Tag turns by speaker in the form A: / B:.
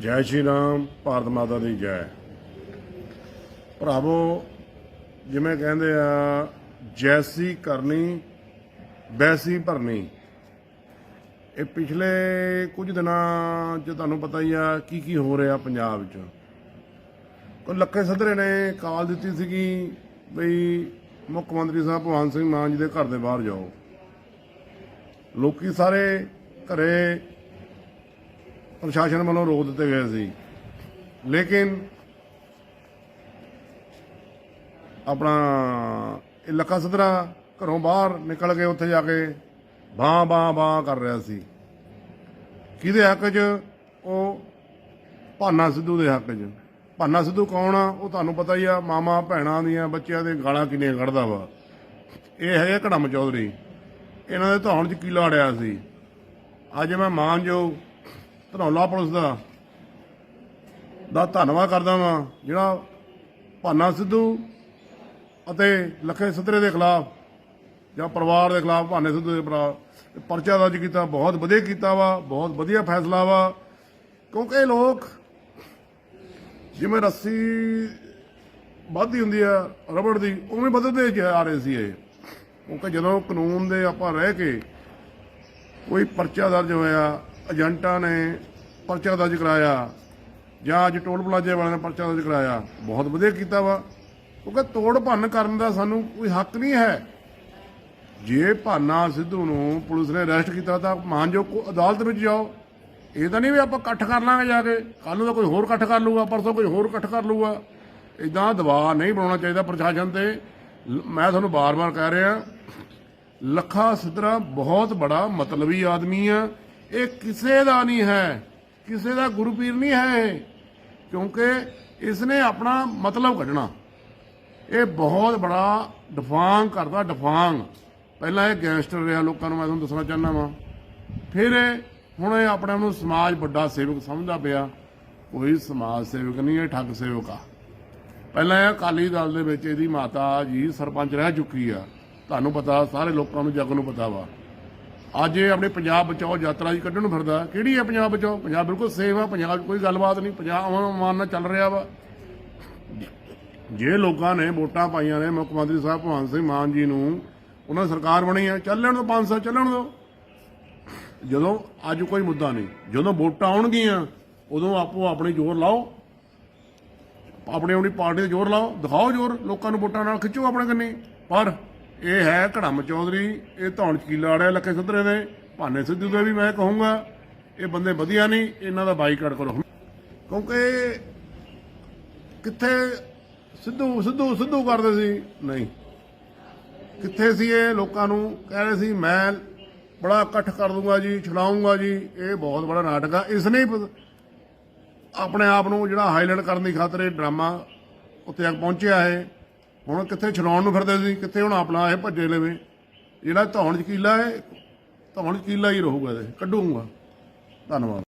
A: ਜੈ ਸ਼੍ਰੀ ਰਾਮ, ਭਾਰਤ ਮਾਤਾ ਦੀ ਜੈ। ਭਰਾਵੋ, ਜਿਵੇਂ ਕਹਿੰਦੇ ਆ, ਜੈਸੀ ਕਰਨੀ, ਵੈਸੀ ਭਰਨੀ। ਇਹ ਪਿਛਲੇ ਕੁਝ ਦਿਨਾਂ 'ਚ ਤੁਹਾਨੂੰ ਪਤਾ ਹੀ ਆ ਕੀ ਕੀ ਹੋ ਰਿਹਾ ਪੰਜਾਬ 'ਚ। ਕੋ ਲੱਖੇ ਸੱਧਰੇ ਨੇ ਕਾਲ ਦਿੱਤੀ ਸੀਗੀ ਬਈ ਮੁੱਖ ਮੰਤਰੀ ਸਾਹਿਬ ਭਗਵੰਤ ਸਿੰਘ ਮਾਨ ਜੀ ਦੇ ਘਰ ਦੇ ਬਾਹਰ ਜਾਓ। ਲੋਕੀ ਸਾਰੇ ਘਰੇ ਪ੍ਰਸ਼ਾਸਨ ਵੱਲੋਂ ਰੋਕ ਦਿੱਤੇ ਗਏ ਸੀ। ਲੇਕਿਨ ਆਪਣਾ ਇਹ ਲੱਖਾ ਸਦਰਾ ਘਰੋਂ ਬਾਹਰ ਨਿਕਲ ਕੇ ਉੱਥੇ ਜਾ ਕੇ ਬਾਂ ਬਾਂ ਬਾਂ ਕਰ ਰਿਹਾ ਸੀ। ਕਿਹਦੇ ਹੱਕ 'ਚ? ਉਹ ਭਾਨਾ ਸਿੱਧੂ ਦੇ ਹੱਕ 'ਚ। ਭਾਨਾ ਸਿੱਧੂ ਕੌਣ ਆ? ਉਹ ਤੁਹਾਨੂੰ ਪਤਾ ਹੀ ਆ ਮਾਮਾ ਭੈਣਾਂ ਦੀਆਂ ਬੱਚਿਆਂ ਦੇ ਗਾਲਾਂ ਕਿੰਨੀਆਂ ਕੱਢਦਾ ਵਾ। ਇਹ ਹੈਗੇ ਘੜਮ ਚੌਧਰੀ। ਇਹਨਾਂ ਦੇ ਧੌਣ 'ਚ ਕੀਲਾ ਅੜਿਆ ਸੀ? ਅੱਜ ਮੈਂ ਮਾਨਯੋਗ ਧਨੌਲਾ ਪੁਲਿਸ ਦਾ। ਦਾ ਧੰਨਵਾਦ ਕਰਦਾ ਵਾਂ, ਜਿਹੜਾ ਭਾਨਾ ਸਿੱਧੂ ਅਤੇ ਲੱਖੇ ਸਤਰੇ ਦੇ ਖਿਲਾਫ ਜਾਂ ਪਰਿਵਾਰ ਦੇ ਖਿਲਾਫ ਭਾਨੇ ਸਿੱਧੂ ਦੇ ਭਰਾ ਪਰਚਾ ਦਰਜ ਕੀਤਾ, ਬਹੁਤ ਵਧੀਆ ਕੀਤਾ ਵਾ, ਬਹੁਤ ਵਧੀਆ ਫੈਸਲਾ ਵਾ। ਕਿਉਂਕਿ ਲੋਕ ਜਿਵੇਂ ਰੱਸੀ ਵੱਧਦੀ ਹੁੰਦੀ ਆ, ਰਬੜ ਦੀ, ਉਵੇਂ ਵੱਧਦੇ ਜਾ ਰਹੇ ਸੀ ਇਹ। ਕਿਉਂਕਿ ਜਦੋਂ ਕਾਨੂੰਨ ਦੇ ਆਪਾਂ ਰਹਿ ਕੇ ਕੋਈ ਪਰਚਾ ਦਰਜ ਹੋਇਆ ਏਜੰਟਾਂ ਨੇ ਪਰਚਾ ਦਰਜ ਕਰਾਇਆ ਜਾਂ ਅੱਜ ਟੋਲ ਪਲਾਜ਼ੇ ਵਾਲਿਆਂ ਨੇ ਪਰਚਾ ਦਰਜ ਕਰਾਇਆ। ਬਹੁਤ ਵਧੀਆ ਕੀਤਾ ਵਾ, ਕਿਉਂਕਿ ਤੋੜ ਭੰਨ ਕਰਨ ਦਾ ਸਾਨੂੰ ਕੋਈ ਹੱਕ ਨਹੀਂ ਹੈ। ਜੇ ਭਾਨਾ ਸਿੱਧੂ ਨੂੰ ਪੁਲਿਸ ਨੇ ਅਰੈਸਟ ਕੀਤਾ ਤਾਂ ਮਾਨਜੋ ਅਦਾਲਤ ਵਿੱਚ ਜਾਓ। ਇਹ ਤਾਂ ਨਹੀਂ ਵੀ ਆਪਾਂ ਇਕੱਠ ਕਰ ਲਾਂਗੇ ਜਾ ਕੇ ਕੱਲ ਨੂੰ ਤਾਂ ਕੋਈ ਹੋਰ ਇਕੱਠ ਕਰ ਲੂਗਾ ਪਰਸੋਂ ਕੋਈ ਹੋਰ ਇਕੱਠ ਕਰ ਲੂਗਾ ਇਦਾਂ ਦਬਾਅ ਨਹੀਂ ਬਣਾਉਣਾ ਚਾਹੀਦਾ ਪ੍ਰਸ਼ਾਸਨ ਤੇ। ਲ- ਮੈਂ ਤੁਹਾਨੂੰ ਬਾਰ-ਬਾਰ ਕਹਿ ਰਿਹਾ, ਲੱਖਾ ਸਿੱਧਰਾ ਬਹੁਤ ਬੜਾ ਮਤਲਬੀ ਆਦਮੀ ਆ। ਇਹ ਕਿਸੇ ਦਾ ਨਹੀਂ ਹੈ, ਕਿਸੇ ਦਾ ਗੁਰੂ ਪੀਰ ਨਹੀਂ ਹੈ ਇਹ। ਕਿਉਂਕਿ ਇਸ ਨੇ ਆਪਣਾ ਮਤਲਬ ਕੱਢਣਾ। ਇਹ ਬਹੁਤ ਬੜਾ ਡਫਾਂਗ ਕਰਦਾ, ਡਫਾਂਗ। ਪਹਿਲਾਂ ਇਹ ਗੈਂਗਸਟਰ ਰਿਹਾ, ਲੋਕਾਂ ਨੂੰ ਮੈਂ ਤੁਹਾਨੂੰ ਦੱਸਣਾ ਚਾਹੁੰਦਾ ਵਾਂ। ਫਿਰ ਹੁਣ ਇਹ ਆਪਣੇ ਆਪ ਨੂੰ ਸਮਾਜ ਵੱਡਾ ਸੇਵਕ ਸਮਝਦਾ ਪਿਆ। ਕੋਈ ਸਮਾਜ ਸੇਵਕ ਨਹੀਂ, ਇਹ ਠੱਗ ਸੇਵਕ ਆ। ਪਹਿਲਾਂ ਇਹ ਅਕਾਲੀ ਦਲ ਦੇ ਵਿੱਚ ਇਹਦੀ ਮਾਤਾ ਜੀ ਸਰਪੰਚ ਰਹਿ ਚੁੱਕੀ ਆ। ਤੁਹਾਨੂੰ ਪਤਾ, ਸਾਰੇ ਲੋਕਾਂ ਨੂੰ ਜਗ ਨੂੰ ਪਤਾ ਵਾ। ਅੱਜ ਇਹ ਆਪਣੇ ਪੰਜਾਬ ਬਚਾਓ ਯਾਤਰਾ ਜੀ ਕੱਢਣ ਨੂੰ ਫਿਰਦਾ। ਕਿਹੜੀ ਹੈ ਪੰਜਾਬ ਬਚਾਓ? ਪੰਜਾਬ ਬਿਲਕੁਲ ਸੇਫ ਆ, ਪੰਜਾਬ ਕੋਈ ਗੱਲਬਾਤ ਨਹੀਂ, ਪੰਜਾਬ ਅਮਨ ਨਾਲ ਚੱਲ ਰਿਹਾ ਵਾ। ਜੇ ਲੋਕਾਂ ਨੇ ਵੋਟਾਂ ਪਾਈਆਂ ਨੇ, ਮੁੱਖ ਮੰਤਰੀ ਸਾਹਿਬ ਭਗਵੰਤ ਸਿੰਘ ਮਾਨ ਜੀ ਨੂੰ, ਉਹਨਾਂ ਸਰਕਾਰ ਬਣੀ ਆ, ਚੱਲਣ ਤੋਂ 500 ਚੱਲਣ ਦੋ ਜਦੋਂ ਅੱਜ ਕੋਈ ਮੁੱਦਾ ਨਹੀਂ, ਜਦੋਂ ਵੋਟਾਂ ਆਉਣਗੀਆਂ, ਉਦੋਂ ਆਪੋ ਆਪਣੇ ਜ਼ੋਰ ਲਾਓ। ਆਪਣੇ ਆਪਣੀ ਪਾਰਟੀ ਦੇ ਜ਼ੋਰ ਲਾਓ, ਦਿਖਾਓ ਜ਼ੋਰ, ਲੋਕਾਂ ਨੂੰ ਵੋਟਾਂ ਨਾਲ ਖਿੱਚੋ ਆਪਣੇ ਕੰਨੀ। ਪਰ ਇਹ ਹੈ ਘੜਮ ਚੌਧਰੀ, ਇਹ ਧੌਣ ਚਕੀਲਾ ਅੜਿਆ ਲੱਖੇ ਸੱਧਰੇ ਦੇ ਭਾਨੇ ਸਿੱਧੂ ਦੇ ਵੀ ਮੈਂ ਕਹੂੰਗਾ, ਇਹ ਬੰਦੇ ਵਧੀਆ ਨਹੀਂ, ਇਹਨਾਂ ਦਾ ਬਾਈਕਾਟ ਕਰੋ। ਕਿਉਂਕਿ ਕਿੱਥੇ ਸਿੱਧੂ ਸਿੱਧੂ ਸਿੱਧੂ ਕਰਦੇ ਸੀ? ਨਹੀਂ। ਕਿੱਥੇ ਸੀ ਇਹ ਲੋਕਾਂ ਨੂੰ? ਕਹਿ ਰਹੇ ਸੀ, ਮੈਂ ਬੜਾ ਇਕੱਠ ਕਰ ਦੂੰਗਾ ਜੀ, ਛਡਾਊਂਗਾ ਜੀ। ਇਹ ਬਹੁਤ ਬੜਾ ਨਾਟਕ ਆ। ਇਸ ਨੇ ਆਪਣੇ ਆਪ ਨੂੰ ਜਿਹੜਾ ਹਾਈਲਾਈਟ ਕਰਨ ਦੀ ਖਾਤਰ ਇਹ ਡਰਾਮਾ ਉੱਤੇ ਤੱਕ ਪਹੁੰਚਿਆ ਹੈ। ਹੁਣ ਕਿੱਥੇ ਛਡਾਉਣ ਨੂੰ ਫਿਰਦੇ ਸੀ? ਕਿੱਥੇ ਹੁਣ ਆਪਣਾ ਇਹ ਭੱਜੇ ਲਵੇ? ਜਿਹੜਾ ਧੌਣ ਚਕੀਲਾ ਹੈ, ਧੌਣ ਚਕੀਲਾ ਹੀ ਰਹੂਗਾ ਇਹ, ਕੱਢੂਗਾ। ਧੰਨਵਾਦ।